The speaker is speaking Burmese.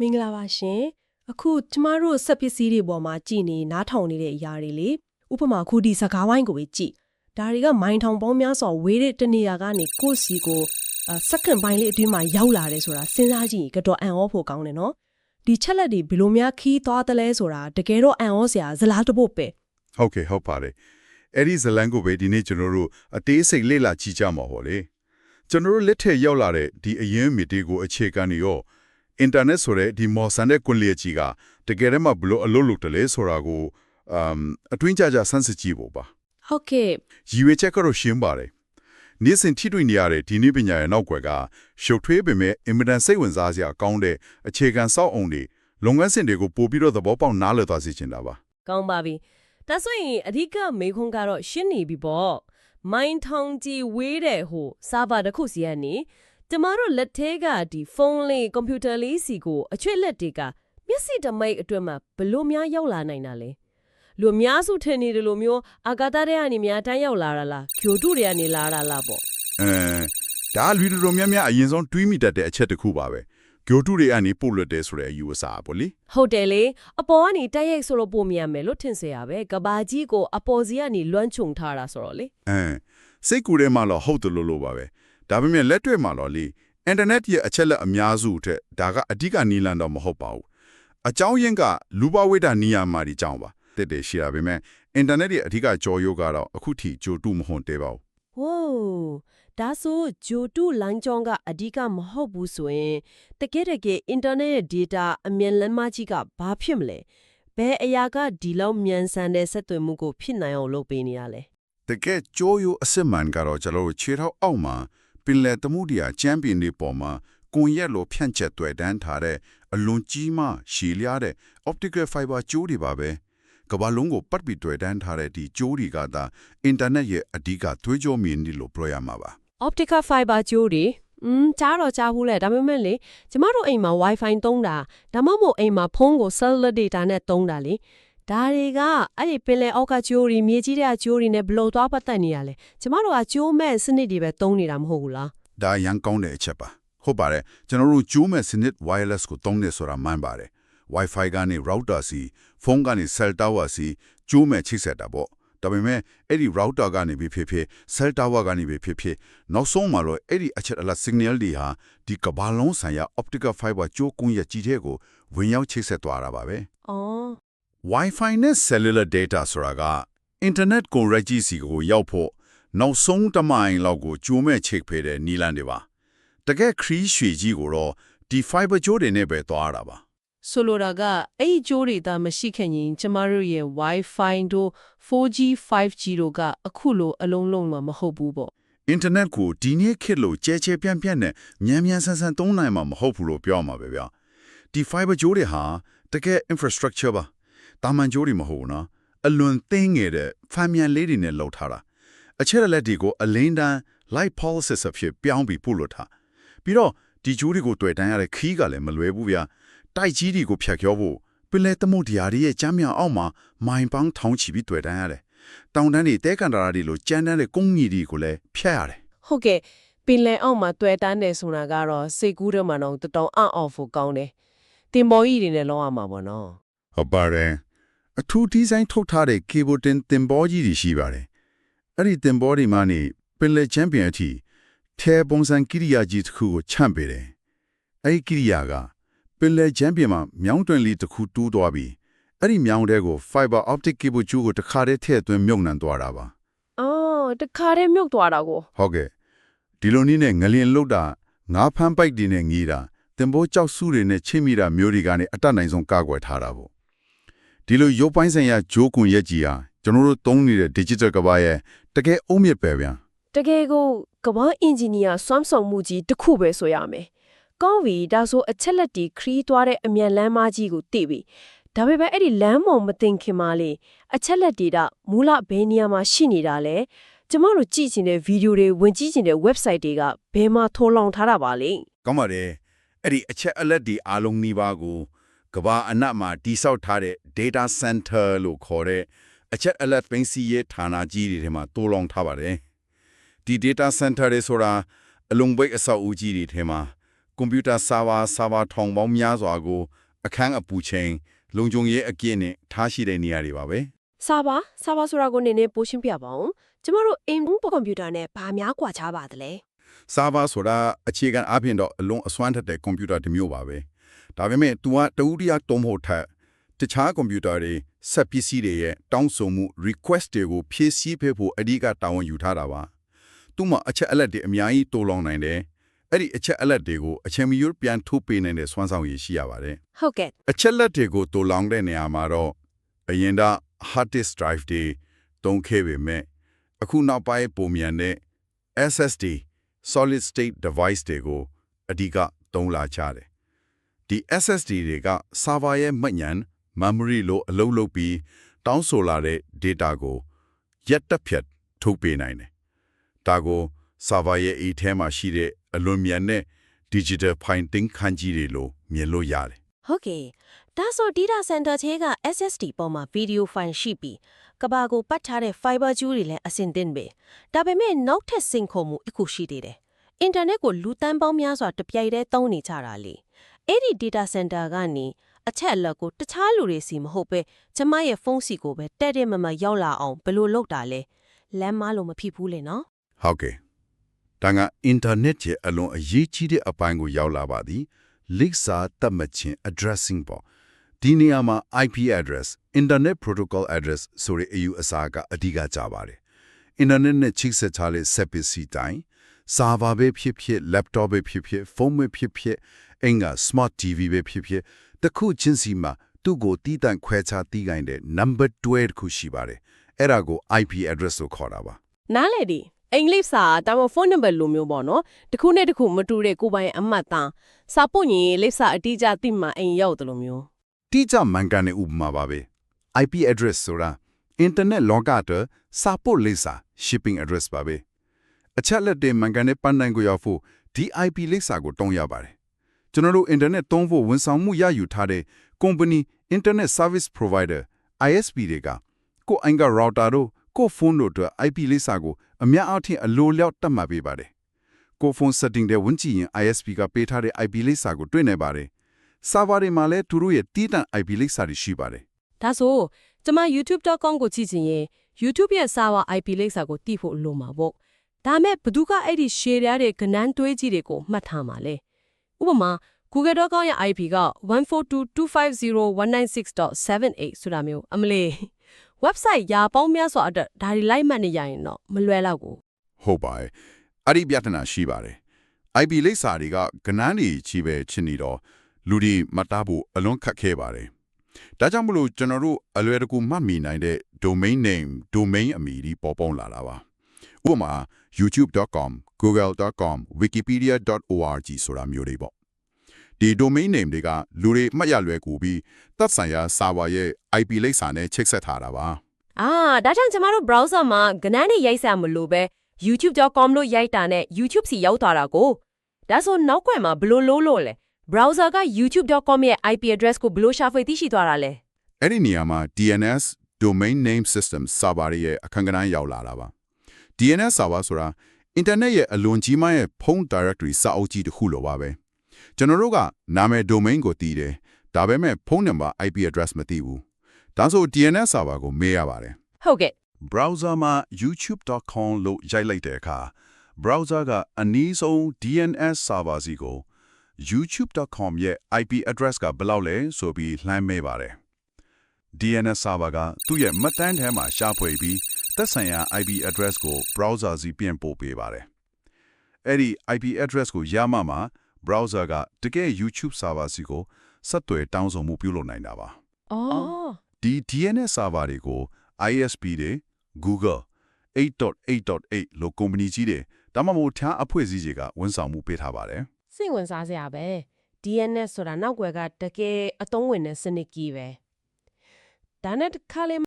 မင်္ဂလာပါရှင်အခုကျမတို့စက်ပစ္စည်းတွေပေါ်မှာကြည်နေနားထောင်နေတဲ့အရာတွေလေဥပမာခုဒီစကားဝိုင်းကိုပဲကြည်ဒါတွေကမိုင်းထောင်ပေါင်းများစွာဝေးတဲ့တနေရာကနေကိုယ့်စီကိုအာစက္ကန့်ပိုင်းလေးအတွင်းမှာရောက်လာတယ်ဆိုတာစဉ်းစားကြည့်ရင်ကတော့အံ့ဩဖို့ကောင်းတယ်နော်ဒီချက်လက်တွေဘယ်လိုများခီးသွားတယ်လဲဆိုတာတကယ်တော့အံ့ဩစရာဇလားတစ်ပုတ်ပဲဟုတ်ကဲ့ဟုတ်ပါတယ်အဲ့ဒီဇလန်ကိုပဲဒီနေ့ကျွန်တော်တို့အသေးစိတ်လေ့လာကြည့်ကြမှာဟောလေကျွန်တော်တို့လက်ထက်ရောက်လာတဲ့ဒီအရင်မီတီကိုအခြေခံနေရော အင်တာနက်ဆိုတဲ့ဒီမော်ဆန်တဲ့ကွန်လျက်ကြီးကတကယ်တမ်းမှဘလို့အလုပ်လုပ်တယ်လဲဆိုတာကိုအမ်အတွင်းကြကြဆန်းစစ်ကြည့်ဖို့ပါဟုတ်ကဲ့ရည်ရွယ်ချက်ကတော့ရှင်းပါတယ်နေ့စဉ်ထိတွေ့နေရတဲ့ဒီနေ့ပညာရဲ့နောက်ွယ်ကရှုပ်ထွေးပေမဲ့အင်မတန်စိတ်ဝင်စားစရာကောင်းတဲ့အခြေခံစောက်အုံတွေလုပ်ငန်းစဉ်တွေကိုပို့ပြီးတော့သဘောပေါက်နားလည်သွားစေချင်တာပါကောင်းပါပြီဒါဆိုရင်အဓိကမေခွန်းကတော့ရှင်းနေပြီပေါ့မိုင်းထောင်ကြီးဝေးတဲ့ဟိုစာဗာတစ်ခုစီကနေ ကျမတို့လက်ထဲကဒီဖုန်းလေးကွန်ပျူတာလေးစီကိုအချွတ်လက်တွေကမျက်စိတမိတ်အတွက်မှဘလို့များရောက်လာနိုင်တာလဲလူများစုထင်နေတယ်လို့မျိုးအာဂါတာတွေကနေများတန်းရောက်လာတာလားဂျိုတုတွေကနေလာတာလားပေါ့အဲဒါလူတို့များများအရင်ဆုံးတွေးမိတတ်တဲ့အချက်တစ်ခုပါပဲဂျိုတုတွေကနေပို့လွတ်တယ်ဆိုတဲ့အယူအဆပေါ့လေဟုတ်တယ်လေအပေါ်ကနေတိုက်ရိုက်ဆိုလို့ပို့မြန်မယ်လို့ထင်စရာပဲကဘာကြီးကိုအပေါ်စီကနေလွမ်းခြုံထားတာဆိုတော့လေအဲစိတ်ကူထဲမှာတော့ဟုတ်တယ်လို့လို့ပါပဲ ဒါပေမဲ့လက်တွေ့မှာတော့လေအင်တာနက်ရဲ့အချက်လက်အများစုအထက်ဒါကအဓိကနီလန်တော့မဟုတ်ပါဘူးအကြောင်းရင်းကလူပဝိဒနီယာမာဒီကြောင်းပါတက်တယ်ရှိတာပဲမဲ့အင်တာနက်ရဲ့အဓိကကြော်ရုပ်ကတော့အခုထိကြိုတုမဟုတ်သေးပါဘူးဟိုးဒါဆိုဂျိုတုလမ်းကြောင်းကအဓိကမဟုတ်ဘူးဆိုရင်တကယ်တကယ်အင်တာနက်ရဲ့ data အမြန်လမ်းမကြီးကဘာဖြစ်မလဲဘယ်အရာကဒီလောက်မြန်ဆန်တဲ့ဆက်သွယ်မှုကိုဖြစ်နိုင်အောင်လုပ်ပေးနေရလဲတကယ်ကြိုးရိုးအစစ်မှန်ကတော့ကျွန်တော်တို့ခြေထောက်အောက်မှာ ပင်လယ်သမှုတရားချမ်းပင်တွေပေါ်မှာကွန်ရက်လိုဖြန့်ချက်တွေ့တန်းထားတဲ့အလွန်ကြီးမားရှည်လျားတဲ့ optical fiber ကြိုးတွေပါပဲကမ္ဘာလုံးကိုပတ်ပြီးတွေ့တန်းထားတဲ့ဒီကြိုးတွေကသာအင်တာနက်ရဲ့အဓိကသွေးကြောမြင်နေလို့ပြောရမှာပါ optical fiber ကြိုးတွေอืมကြားတော့ကြားဘူးလေဒါပေမဲ့လေကျမတို့အိမ်မှာ wifi သုံးတာဒါမှမဟုတ်အိမ်မှာဖုန်းကို cellular data နဲ့သုံးတာလေ ဒါတွေကအဲ့ဒီပင်လယ်အောက်ကကြိုးတွေမြေကြီးတဲ့ကြိုးတွေနဲ့ဘယ်လို့သွားပတ်သက်နေရလဲကျမတို့ကကြိုးမဲ့စနစ်တွေပဲသုံးနေတာမဟုတ်ဘူးလားဒါရန်ကောင်းတဲ့အချက်ပါဟုတ်ပါတယ်ကျွန်တော်တို့ကြိုးမဲ့စနစ် wireless ကိုသုံးနေဆိုတာမှန်ပါတယ် Wi-Fi ကနေ router စီဖုန်းကနေ cell tower စီကြိုးမဲ့ချိတ်ဆက်တာပေါ့ဒါပေမဲ့အဲ့ဒီ router ကနေပဲဖြစ်ဖြစ် cell tower ကနေပဲဖြစ်ဖြစ်နောက်ဆုံးမှာတော့အဲ့ဒီအချက်အလက် signal တွေဟာဒီကမ္ဘာလုံးဆိုင်ရာ optical fiber ကြိုးကွန်ရက်ကြီးတဲ့ကိုဝင်ရောက်ချိတ်ဆက်သွားတာပါပဲအော် Wi-Fi နဲ့ cellular data ဆိုတာက internet ကို registry ကိုရောက်ဖို့နောက်ဆုံးတစ်မိုင်လောက်ကိုကြိုးမဲ့ချိတ်ဖေးတဲ့နီလန်တွေပါတကယ်ခရီးရွှေကြီးကိုတော့ဒီ fiber ကြိုးတွေနဲ့ပဲသွားတာပါဆိုလိုတာကအဲ့ဒီကြိုးတွေသာမရှိခင်ရင်ကျမတို့ရဲ့ Wi-Fi တို့ 4G 5G တို့ကအခုလိုအလုံးလုံးမှာမဟုတ်ဘူးပေါ့အင်တာနက်ကိုဒီနေ့ခေတ်လို့ကြဲကြဲပြန့်ပြန့်နဲ့မြန်မြန်ဆန်ဆန်သုံးနိုင်မှာမဟုတ်ဘူးလို့ပြောမှာပဲဗျာဒီ fiber ကြိုးတွေဟာတကယ် infrastructure ပါ တာမန်ကြိုးတွေမဟုတ်ဘူးနော်အလွန်သင်းငယ်တဲ့ဖန်မြန်လေးတွေနဲ့လှုပ်ထားတာအချက်အလက်တွေကိုအလင်းတန်း light pulses အဖြစ်ပြောင်းပြီးပို့လို့ထားပြီးတော့ဒီကြိုးတွေကိုတွေ့တန်းရတဲ့ခီးကလည်းမလွယ်ဘူးဗျာတိုက်ကြီးတွေကိုဖြတ်ကျော်ဖို့ပင်လေသမုတ်တရားတွေရဲ့ကြမ်းမြောင်အောက်မှာမိုင်ပေါင်းထောင်ချီပြီးတွေ့တန်းရတယ်တောင်တန်းတွေတဲကန်တာတွေလိုကြမ်းတန်းတဲ့ကုန်းကြီးတွေကိုလည်းဖြတ်ရတယ်ဟုတ်ကဲ့ပင်လယ်အောက်မှာတွေ့တန်းတယ်ဆိုတာကတော့စိတ်ကူးတော့မှတော့တော်တော်အံ့ဩဖို့ကောင်းတယ်တင်ပေါ်ကြီးတွေနဲ့လောရမှာပေါ့နော်ဟုတ်ပါတယ် အထူးဒီဇိုင်းထုတ်ထားတဲ့ cable tin တင်ဘောကြီးတွေရှိပါတယ်အဲ့ဒီတင်ဘောတွေမှာနေပင်လယ်ချန်ပီယံအထိထဲပုံစံကိရိယာကြီးတစ်ခုကိုချန့်ပေးတယ်အဲ့ဒီကိရိယာကပင်လယ်ချန်ပီယံမှာမြောင်းတွင်လေးတစ်ခုတူးသွားပြီးအဲ့ဒီမြောင်းတဲကို fiber optic cable ကျိုးကိုတစ်ခါတည်းထည့်သွင်းမြုပ်နှံသွားတာပါအော်တခါတည်းမြုပ်သွားတာကိုဟုတ်ကဲ့ဒီလိုနည်းနဲ့ငလျင်လုတ်တာငါးဖမ်းပိုက်တွေနဲ့ငီးတာတင်ဘောကြောက်စုတွေနဲ့ချိမိတာမျိုးတွေကနေအတတ်နိုင်ဆုံးကာကွယ်ထားတာပေါ့ ဒီလိုရုပ်ပိုင်းဆိုင်ရာဂျိုးကွန်ရက်ကြီးဟာကျွန်တော်တို့သုံးနေတဲ့ digital ကဘာရဲ့တကယ်အုံးမြစ်ပဲဗျာတကယ်ကိုကမ္ဘာအင်ဂျင်နီယာစွမ်းဆောင်မှုကြီးတစ်ခုပဲဆိုရမယ်ကောင်းပြီဒါဆိုအချက်လက်တီခရီးသွားတဲ့အမြန်လမ်းမကြီးကိုသိပြီဒါပေမဲ့အဲ့ဒီလမ်းမောင်မတင်ခင်မှာလေအချက်လက်တီတာမူလဘယ်နေရာမှာရှိနေတာလဲကျမတို့ကြည့်ချင်တဲ့ဗီဒီယိုတွေဝင်ကြည့်ချင်တဲ့ website တွေကဘယ်မှာထိုးလောင်ထားတာပါလဲကောင်းပါတယ်အဲ့ဒီအချက်အလက်ဒီအားလုံးနှီးပါးကို ကဘာအနက်မှာတိဆောက်ထားတဲ့ data center လို့ခေါ်တဲ့အချက်အလက်ပင်းစီရဲ့ဌာနကြီးတွေထဲမှာတိုးလောင်ထားပါတယ်ဒီ data center တွေဆိုတာအလုံးပိတ်အဆောက်အဦကြီးတွေထဲမှာကွန်ပျူတာဆာဗာဆာဗာထောင်ပေါင်းများစွာကို အခန်းအပူချိန်လုံခြုံရေးအပြည့်နဲ့ထားရှိတဲ့နေရာတွေပါပဲစာပါစာပါဆိုတာကိုနည်းနည်းပိုရှင်းပြပါဦးကျမတို့အင်ကွန်ပျူတာနဲ့ဘာများကွာခြားပါသလဲဆာဗာဆိုတာအခြေခံအပြင်တော့အလုံးအစွမ်းထက်တဲ့ကွန်ပျူတာတစ်မျိုးပါပဲ ဒါပေမဲ့ तू ကတဦးတယောက်တုံးဖို့ထက်တခြားကွန်ပျူတာတွေစက်ပစ္စည်းတွေရဲ့တောင်းဆိုမှု request တွေကိုဖြည့်ဆည်းပေးဖို့အဓိကတာဝန်ယူထားတာပါသူ့မှာအချက်အလက်တွေအများကြီးတိုးလောင်နိုင်တယ်အဲ့ဒီအချက်အလက်တွေကိုအချိန်မီရွပြန်ထုတ်ပေးနိုင်တဲ့စွမ်းဆောင်ရည်ရှိရပါတယ်ဟုတ်ကဲ့အချက်လက်တွေကိုတိုးလောင်တဲ့နေရာမှာတော့အရင်က hard disk drive တွေတုံးခဲ့ပေမဲ့အခုနောက်ပိုင်းပုံမြန်တဲ့ SSD solid state device တွေကိုအဓိကသုံးလာကြတယ် ဒီ SSD တွေက server ရဲ့မှတ်ဉာဏ် memory လို့အလုပ်လုပ်ပြီးတောင်းဆိုလာတဲ့ data ကိုရက်တက်ဖြတ်ထုတ်ပေးနိုင်တယ်ဒါကို server ရဲ့အထဲမှာရှိတဲ့အလွန်မြန်တဲ့ digital printing ခန်းကြီးတွေလို့မြင်လို့ရတယ်ဟုတ်ကဲ့ဒါဆို data center ထဲက SSD ပေါ်မှာ video file ရှိပြီးကဘာကိုပတ်ထားတဲ့ fiber ကျူးတွေလည်းအဆင်သင့်ပဲဒါပေမဲ့နောက်ထပ်စင်ခုံမှုအခုရှိသေးတယ်အင်တာနက်ကိုလူတန်းပေါင်းများစွာတပြိုင်တည်းသုံးနေကြတာလေ အဲ့ဒီ data center ကနေအချက်အလက်ကိုတခြားလူတွေစီမဟုတ်ပဲကျမရဲ့ဖုန်းစီကိုပဲတဲ့တဲ့မမရောက်လာအောင်ဘယ်လိုလုပ်တာလဲလမ်းမလို့မဖြစ်ဘူးလေနော်ဟုတ်ကဲ့ဒါကအင်တာနက်ရဲ့အလွန်အရေးကြီးတဲ့အပိုင်းကိုရောက်လာပါသည်လိပ်စာတတ်မှတ်ခြင်း addressing ပေါ့ဒီနေရာမှာ IP address internet protocol address ဆိုတဲ့အယူအဆကအဓိကကြပါတယ် internet နဲ့ချိတ်ဆက်ထားတဲ့ service တိုင်း server ပဲဖြစ်ဖြစ် laptop ပဲဖြစ်ဖြစ်ဖုန်းပဲဖြစ်ဖြစ် အင်္ဂါ smart TV ပဲဖြစ်ဖြစ်တစ်ခုချင်းစီမှာသူ့ကိုတီးတန့်ခွဲခြားတီးခိုင်းတဲ့ number 12တစ်ခုရှိပါတယ်အဲ့ဒါကို IP address လို့ခေါ်တာပါနားလေဒီအင်္ဂလိပ်စာတာမဖုန်းနံပါတ်လိုမျိုးပေါ့နော်တစ်ခုနဲ့တစ်ခုမတူတဲ့ကိုယ်ပိုင်အမှတ်သားစာပုတ်ရင်လိပ်စာအတိအကျသိမှအိမ်ရောက်တယ်လို့မျိုးတိကျမှန်ကန်တဲ့ဥပမာပါပဲ IP address ဆိုတာ internet လောကအတွက်စာပို့လိပ်စာ shipping address ပါပဲအချက်လက်တွေမှန်ကန်တဲ့ပန်းတိုင်ကိုရောက်ဖို့ဒီ IP လိပ်စာကိုတုံးရပါတယ် ကျွန်တော်တို့ internet သုံးဖို့ဝန်ဆောင်မှုရယူထားတဲ့ company internet service provider ISP တွေကကိုယ်အင်္ဂါ router တို့ကိုယ်ဖုန်းတို့အတွက် IP လိပ်စာကိုအများအားဖြင့်အလိုလျောက်တတ်မှတ်ပေးပါတယ်ကိုယ်ဖုန်း setting တွေဝင်ကြည့်ရင် ISP ကပေးထားတဲ့ IP လိပ်စာကိုတွေ့နေပါတယ် server တွေမှာလည်းသူတို့ရဲ့တီးတန့် IP လိပ်စာတွေရှိပါတယ်ဒါဆိုကျမ youtube.com ကိုကြည့်ချင်ရင် YouTube ရဲ့ server IP လိပ်စာကိုတိဖို့လိုမှာပေါ့ဒါမဲ့ဘသူကအဲ့ဒီ share ရတဲ့ကနန်းတွေးကြီးတွေကိုမှတ်ထားမှာလဲ ဥပမာ google.com ရဲ့ IP က142.250.196.78ဆိုတာမျိုးအမလေး website ရာပေါင်းများစွာအတွက်ဒါတွေလိုက်မှတ်နေရရင်တော့မလွယ်တော့ဘူးဟုတ်ပါတယ်အဲ့ဒီပြဿနာရှိပါတယ် IP လိပ်စာတွေကကနန်းတွေချီပဲချင်နေတော့လူတွေမတားဖို့အလွန်ခက်ခဲပါတယ်ဒါကြောင့်မလို့ကျွန်တော်တို့အလွယ်တကူမှတ်မိနိုင်တဲ့ domain name domain အမည်ဒီပေါ်ပေါင်းလာတာပါ ဥပမာ youtube.com google.com wikipedia.org ဆိုတာမျိုးတွေပေါ့ဒီ domain name တွေကလူတွေမှတ်ရလွယ်ကူပြီးသက်ဆိုင်ရာ server ရဲ့ IP လိပ်စာနဲ့ချိတ်ဆက်ထားတာပါအာဒါကြောင့်ကျမတို့ browser မှာကနန်းနဲ့ရိုက်စရာမလိုပဲ youtube.com လို့ရိုက်တာနဲ့ YouTube စီရောက်သွားတာကိုဒါဆိုနောက်ကွယ်မှာဘယ်လို့လို့လို့လဲ browser က youtube.com ရဲ့ IP address ကိုဘယ်လို့ရှာဖွေသိရှိသွားတာလဲအဲ့ဒီနေရာမှာ DNS domain name system server ရဲ့အခန်းကဏ္ဍရောက်လာတာပါ DNS server ဆိုတာ internet ရဲ့အလွန်ကြီးမားရဲ့ဖုန်း directory စာအုပ်ကြီးတစ်ခုလိုပါပဲကျွန်တော်တို့ကနာမည် domain ကိုတည်တယ်ဒါပေမဲ့ဖုန်းနံပါတ် IP address မသိဘူးဒါဆို DNS server ကိုမေးရပါတယ်ဟုတ်ကဲ့ browser မှာ youtube.com လို့ရိုက်လိုက်တဲ့အခါ browser ကအနည်းဆုံး DNS server စီကို youtube.com ရဲ့ IP address ကဘယ်လောက်လဲဆိုပြီးလှမ်းမေးပါတယ် DNS server ကသူ့ရဲ့မှတ်တမ်းထဲမှာရှာဖွေပြီး သက်ဆိုင်ရာ IP address ကို browser စီပြန်ပို့ပေးပါတယ်အဲ့ဒီ IP address ကိုရမှမှ browser ကတကယ် YouTube server စီကိုဆက်သွယ်တောင်းဆိုမှုပြုလုပ်နိုင်တာပါအော်ဒီ DNS server တွေကို ISP တွေ Google 8.8.8လို့ company ကြီးတွေဒါမှမဟုတ်တခြားအဖွဲ့အစည်းတွေကဝန်ဆောင်မှုပေးထားပါတယ်စိတ်ဝင်စားစရာပဲ DNS ဆိုတာနောက်ွယ်ကတကယ်အသုံးဝင်တဲ့စနစ်ကြီးပဲဒါနဲ့တစ်ခါလေ